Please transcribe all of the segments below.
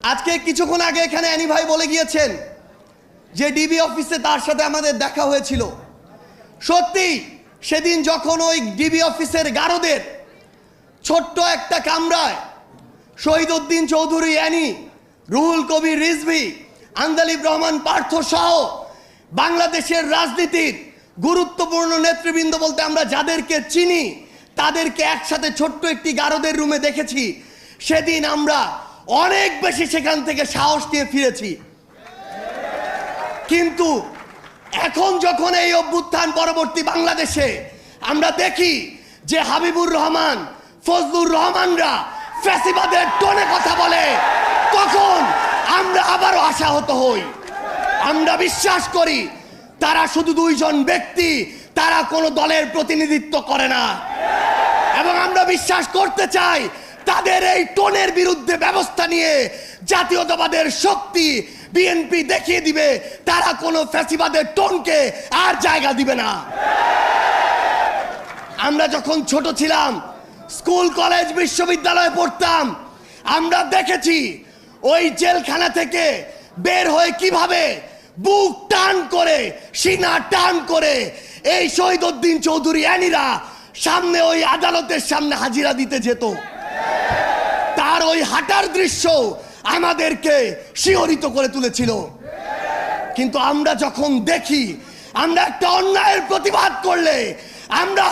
আজকে কিছুক্ষণ আগে এখানে অ্যানি ভাই বলে গিয়েছেন যে ডিবি অফিসে তার সাথে আমাদের দেখা হয়েছিল। সত্যি, সেদিন যখন ওই ডিবি অফিসের গারদের ছোট্ট একটা কামরায় শহীদ উদ্দিন চৌধুরী, অ্যানি, রুহুল কবির, রিজভি, আন্দালিব রহমান, পার্থ সহ বাংলাদেশের রাজনীতির গুরুত্বপূর্ণ নেতৃবৃন্দ বলতে আমরা যাদেরকে চিনি, তাদেরকে একসাথে ছোট্ট একটি গারদের রুমে দেখেছি। সেদিন আমরা অনেক বেশি সেখান থেকে সাহস নিয়ে ফিরেছি। কিন্তু এখন যখন এই অভ্যুত্থান পরবর্তী বাংলাদেশে আমরা দেখি যে হাবিবুর রহমান, ফজলুর রহমানরা ফ্যাসিবাদের টোনে কথা বলে, তখন আমরা আবারও আশাহত হই। আমরা বিশ্বাস করি তারা শুধু দুইজন ব্যক্তি, তারা কোনো দলের প্রতিনিধিত্ব করে না। এবং আমরা বিশ্বাস করতে চাই তাদের এই টোনের বিরুদ্ধে ব্যবস্থা নিয়ে জাতীয়তাবাদের শক্তি বিএনপি দেখিয়ে দিবে, তারা কোনো ফ্যাসিবাদের টোনকে আর জায়গা দিবে না। আমরা যখন ছোট ছিলাম, স্কুল, কলেজ, বিশ্ববিদ্যালয়ে পড়তাম, আমরা দেখেছি ওই জেলখানা থেকে বের হয়ে কীভাবে বুক টান করে, সিনা টান করে এই শহীদ উদ্দিন চৌধুরী অ্যানিরা সামনে ওই আদালতের সামনে হাজিরা দিতে যেত। তার ওই হাঁটার দৃশ্য আমাদেরকে শিহরিত করে তুলেছিল। কিন্তু আমরা যখন দেখি, আমরা একটা অন্যায়ের প্রতিবাদ করলে, আমরা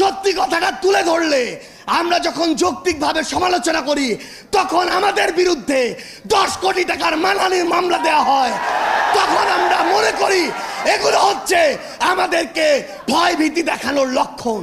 সত্যি কথাটা তুলে ধরলে, আমরা যখন যৌক্তিকভাবে সমালোচনা করি, তখন আমাদের বিরুদ্ধে দশ কোটি টাকার মানহানির মামলা দেওয়া হয়। তখন আমরা মনে করি, এগুলো হচ্ছে আমাদেরকে ভয় ভীতি দেখানোর লক্ষণ।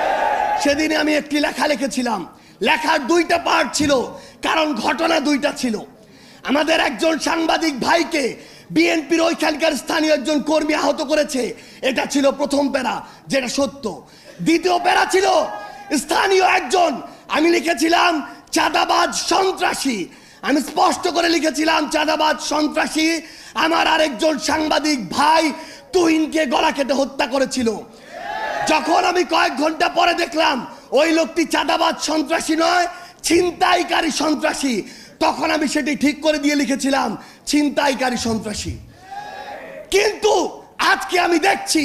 সেদিনে আমি একটি লেখা লিখেছিলাম। লেখার দুইটা পার্ট ছিল, কারণ ঘটনা দুইটা ছিল। আমাদের একজন সাংবাদিক ভাইকে বিএনপির ওইখানকার স্থানীয় একজন কর্মী আহত করেছে। এটা ছিল প্রথম প্যারা, যেটা সত্য। দ্বিতীয় প্যারা ছিল স্থানীয় একজন, আমি লিখেছিলাম, চাঁদাবাজ সন্ত্রাসী। আমি স্পষ্ট করে লিখেছিলাম, চাঁদাবাজ সন্ত্রাসী। আমার আরেকজন সাংবাদিক ভাই তুহিনকে গলা কেটে হত্যা করেছিল। যখন আমি কয়েক ঘণ্টা পরে দেখলাম, ওই লোকটি চাঁদাবাজ, সন্ত্রাসী নয়, ছিনতাইকারী সন্ত্রাসী। তখন আমি সেটি ঠিক করে দিয়ে লিখেছিলাম, ছিনতাইকারী সন্ত্রাসী। কিন্তু আজকে আমি দেখছি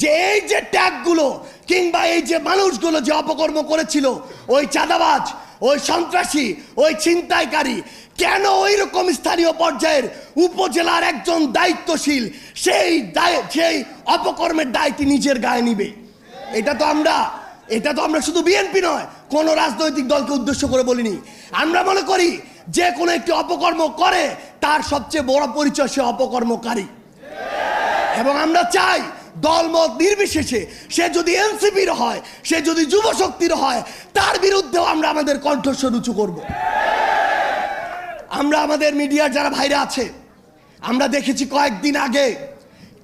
যে এই যে ট্যাগগুলো কিংবা এই যে মানুষগুলো যে অপকর্ম করেছিল, ওই চাঁদাবাজ, ওই সন্ত্রাসী, ওই ছিনতাইকারী, কেন ওই রকম স্থানীয় পর্যায়ের উপজেলার একজন দায়িত্বশীল, সেই সেই অপকর্মের দায়টি নিজের গায়ে নিবে? এটা তো আমরা, এটা তো আমরা শুধু বিএনপি নয়, কোন রাজনৈতিক দলকে উদ্দেশ্য করে বলিনি। আমরা মনে করি যে কোনো একটি অপকর্ম করে, তার সবচেয়ে বড় পরিচয় সে অপকর্মকারী। এবং আমরা চাই দলমত নির্বিশেষে সে যদি এনসিপির হয়, সে যদি যুব শক্তির হয়, তার বিরুদ্ধেও আমরা আমাদের কণ্ঠস্বর উঁচু করব। আমরা আমাদের মিডিয়ার যারা ভাইরা আছে, আমরা দেখেছি কয়েকদিন আগে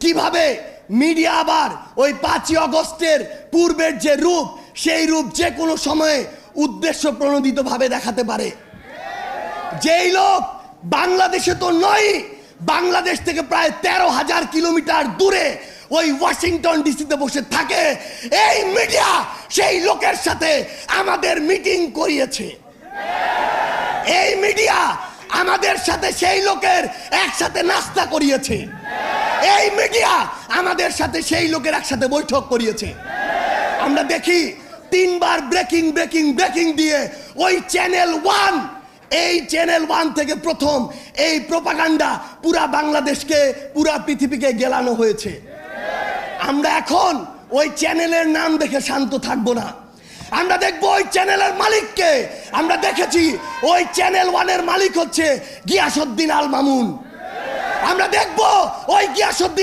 কীভাবে মিডিয়া আবার ওই পাঁচই অগস্টের পূর্বের যে রূপ, সেই রূপ যে কোনো সময়ে উদ্দেশ্য প্রণোদিতভাবে দেখাতে পারে। যেই লোক বাংলাদেশে তো নয়, বাংলাদেশ থেকে প্রায় তেরো হাজার কিলোমিটার দূরে ওই ওয়াশিংটন ডিসিতে বসে থাকে, এই মিডিয়া সেই লোকের সাথে আমাদের মিটিং করিয়েছে। এই মিডিয়া আমাদের সাথে সেই লোকের একসাথে নাস্তা করিয়েছে। এই মিডিয়া আমাদের সাথে সেই লোকের একসাথে বৈঠক করিয়েছে। আমরা দেখি তিনবার ব্রেকিং ব্রেকিং ব্রেকিং দিয়ে ওই চ্যানেল ওয়ান এই চ্যানেল ওয়ান থেকে প্রথম এই প্রপাগান্ডা পুরা বাংলাদেশকে, পুরা পৃথিবীকে গেলানো হয়েছে। আমরা এখন ওই চ্যানেলের নাম দেখে শান্ত থাকব না। আমরা দেখব ওই চ্যানেলের মালিককে। আমরা দেখেছি ওই চ্যানেল ওয়ানের মালিক হচ্ছে গিয়াসুদ্দিন আল মামুন আমরা দেখব ওই গিয়াসুদ্দিন